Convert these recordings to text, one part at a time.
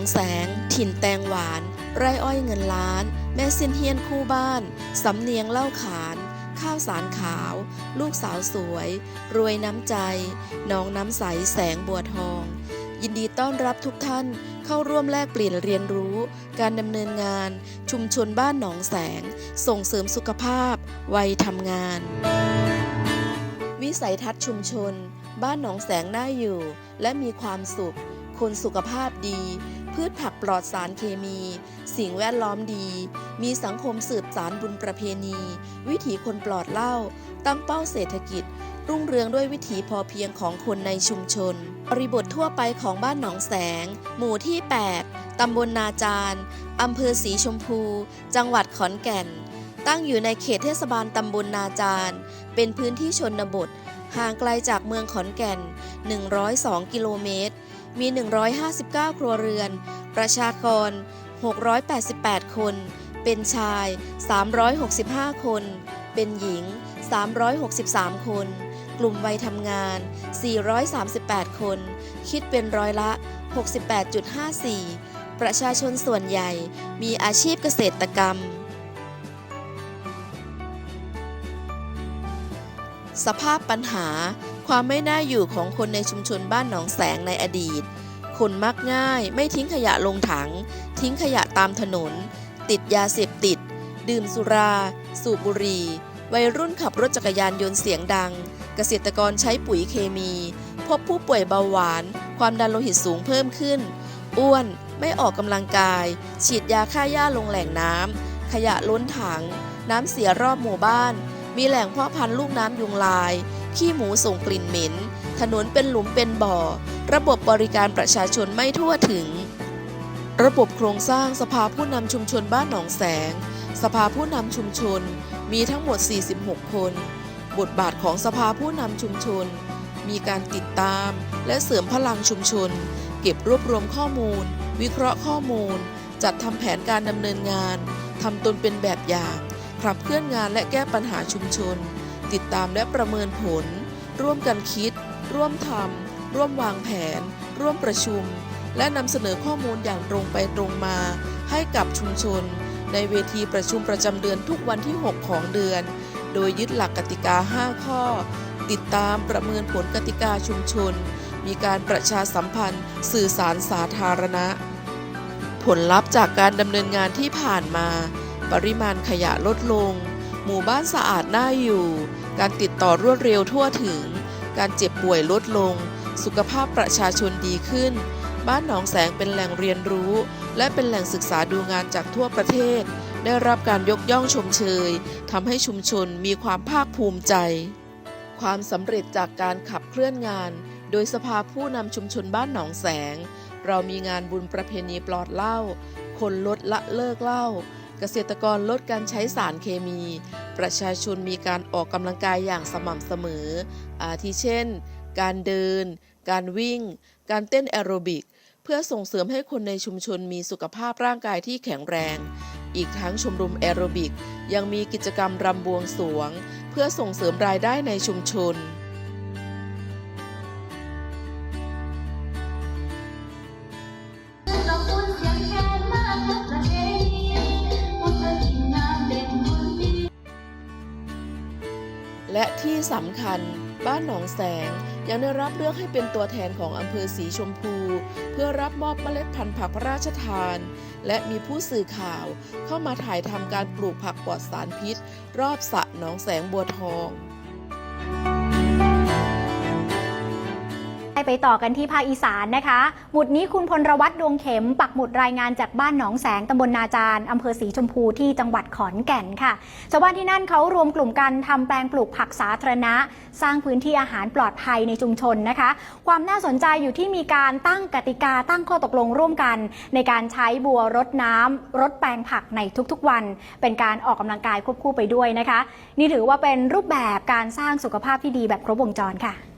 องแสง ถิ่นแตงหวาน ไร่อ้อยเงินล้าน แม่สิ้นเฮียนคู่บ้าน สำเนียงเล่าขาน ข้าวสารขาว ลูกสาวสวย รวยน้ำใจ น้องน้ำใสแสงบัวทอง ยินดีต้อนรับทุกท่านเข้าร่วมแลกเปลี่ยนเรียนรู้ การดำเนินงาน ชุมชนบ้านหนองแสง ส่งเสริมสุขภาพ วัยทำงาน วิสัยทัศน์ชุมชน บ้านหนองแสงน่าอยู่ และมีความสุขคนสุขภาพดี พืชผักปลอดสารเคมี สิ่งแวดล้อมดี มีสังคมสืบสารบุญประเพณี วิถีคนปลอดเหล้า ตั้งเป้าเศรษฐกิจ รุ่งเรืองด้วยวิถีพอเพียงของคนในชุมชน บริบททั่วไปของบ้านหนองแสง หมู่ที่ 8 ตำบลนาจารอำเภอสีชมพู จังหวัดขอนแก่น ตั้งอยู่ในเขตเทศบาลตำบลนาจารเป็นพื้นที่ชนบท ห่างไกลจากเมืองขอนแก่น 102 กิโลเมตร มี 159 ครัวเรือน ประชากร 688 คน เป็นชาย 365 คน เป็นหญิง 363 คน กลุ่มวัยทำงาน 438 คน คิดเป็นร้อยละ 68.54 ประชาชนส่วนใหญ่มีอาชีพเกษตรกรรม สภาพปัญหา ความไม่น่าอยู่ของคนในชุมชนบ้านหนองแสงในอดีต คนมักง่าย ไม่ทิ้งขยะลงถัง ทิ้งขยะตามถนน ติดยาเสพติด ดื่มสุรา สูบบุหรี่ วัยรุ่นขับรถจักรยานยนต์เสียงดัง เกษตรกรใช้ปุ๋ยเคมี พบผู้ป่วยเบาหวาน ความดันโลหิตสูงเพิ่มขึ้น อ้วน ไม่ออกกำลังกาย ฉีดยาฆ่าหญ้าลงแหล่งน้ำขยะล้นถัง น้ำเสียรอบหมู่บ้าน มีแหล่งเพาะพันธุ์ลูกน้ำยุงลาย ขี้หมูส่งกลิ่นเหม็น ถนนเป็นหลุมเป็นบ่อ ระบบบริการประชาชนไม่ทั่วถึง ระบบโครงสร้างสภาผู้นำชุมชนบ้านหนองแสง สภาผู้นำชุมชนมีทั้งหมด 46 คน บทบาทของสภาผู้นำชุมชน มีการติดตามและเสริมพลังชุมชน เก็บรวบรวมข้อมูล วิเคราะห์ข้อมูล จัดทำแผนการดำเนินงานทำตนเป็นแบบอย่าง ขับเคลื่อนงานและแก้ปัญหาชุมชน ติดตามและประเมินผล ร่วมกันคิด ร่วมทำร่วมวางแผน ร่วมประชุม และนำเสนอข้อมูลอย่างตรงไปตรงมา ให้กับชุมชน ในเวทีประชุมประจำเดือนทุกวันที่ 6 ของเดือน โดยยึดหลักกติกา 5 ข้อ ติดตามประเมินผลกติกาชุมชน มีการประชาสัมพันธ์ สื่อสารสาธารณะ ผลลัพธ์จากการดำเนินงานที่ผ่านมา ปริมาณขยะลดลง หมู่บ้านสะอาดน่าอยู่ การติดต่อรวดเร็วทั่วถึง การเจ็บป่วยลดลง สุขภาพประชาชนดีขึ้น บ้านหนองแสงเป็นแหล่งเรียนรู้ และเป็นแหล่งศึกษาดูงานจากทั่วประเทศ ได้รับการยกย่องชมเชยทำให้ชุมชนมีความภาคภูมิใจ ความสำเร็จจากการขับเคลื่อนงาน โดยสภาผู้นำชุมชนบ้านหนองแสง เรามีงานบุญประเพณีปลอดเหล้าคนลดละเลิกเหล้า เกษตรกรลดการใช้สารเคมี ประชาชนมีการออกกำลังกายอย่างสม่ำเสมอ อาทิเช่น การเดิน การวิ่ง การเต้นแอโรบิก เพื่อส่งเสริมให้คนในชุมชนมีสุขภาพร่างกายที่แข็งแรง อีกทั้งชมรมแอโรบิกยังมีกิจกรรมรำบวงสวง เพื่อส่งเสริมรายได้ในชุมชน และที่สำคัญบ้านหนองแสงยังได้รับเลือกให้เป็นตัวแทนของอำเภอสีชมพู เพื่อรับมอบเมล็ดพันธุ์ผักพระราชทาน และมีผู้สื่อข่าวเข้ามาถ่ายทำการปลูกผักปลอดสารพิษ รอบสระหนองแสงบัวทอง ไปต่อกันที่ภาคอีสานนะคะ หมุดนี้คุณพลรวัตรดวงเข็ม ปักหมุดรายงานจากบ้านหนองแสงตำบลนาจารอำเภอสีชมพูที่จังหวัดขอนแก่นค่ะ ชาวบ้านที่นั่นเขารวมกลุ่มกันทำแปลงปลูกผักสาธารณะ สร้างพื้นที่อาหารปลอดภัยในชุมชนนะคะ ความน่าสนใจอยู่ที่มีการตั้งกติกาตั้งข้อตกลงร่วมกัน ในการใช้บัวรดน้ำรดแปลงผักในทุกๆวัน เป็นการออกกำลังกายควบคู่ไปด้วยนะคะ นี่ถือว่าเป็นรูปแบบการสร้างสุขภาพที่ดีแบบครบวงจรค่ะ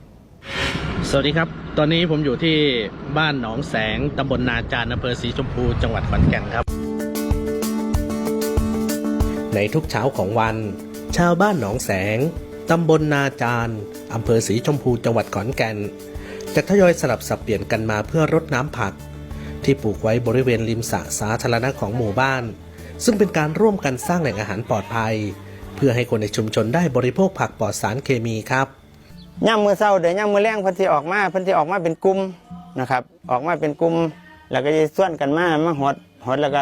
สวัสดีครับ ตอนนี้ผมอยู่ที่บ้านหนองแสงตำบลนาจารอำเภอศรีชมพู จังหวัดขอนแก่นครับ ในทุกเช้าของวัน ชาวบ้านหนองแสงตำบลนาจารอำเภอศรีชมพู จังหวัดขอนแก่น จะทยอยสลับสับเปลี่ยนกันมาเพื่อรดน้ำผัก ที่ปลูกไว้บริเวณริมสระสาธารณะของหมู่บ้าน ซึ่งเป็นการร่วมกันสร้างแหล่งอาหารปลอดภัย เพื่อให้คนในชุมชนได้บริโภคผักปลอดสารเคมีครับ ย่ำมือเศร้าเดี๋ยวย่ำมือแรงเพิ่นสิออกมาเพิ่นสิออกมาเป็นกลุ่มนะครับ ออกมาเป็นกลุ่มแล้วก็จะส่วนกันมามาหดหดแล้วก็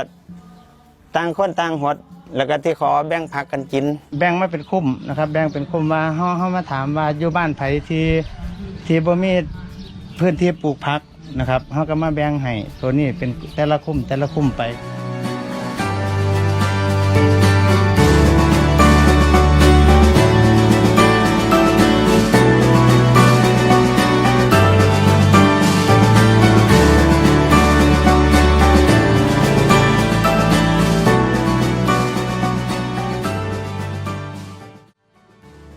ต่างคนต่างหดแล้วก็ที่ขอแบ่งผักกันกิน แบ่งมาเป็นคุ้มนะครับ แบ่งเป็นคุ้มว่าเฮาเฮามาถามว่าอยู่บ้านไผที่ที่บ่มีพื้นที่ปลูกผักนะครับเฮาก็มาแบ่งให้ตัวนี้เป็นแต่ละคุ้มแต่ละคุ้มไป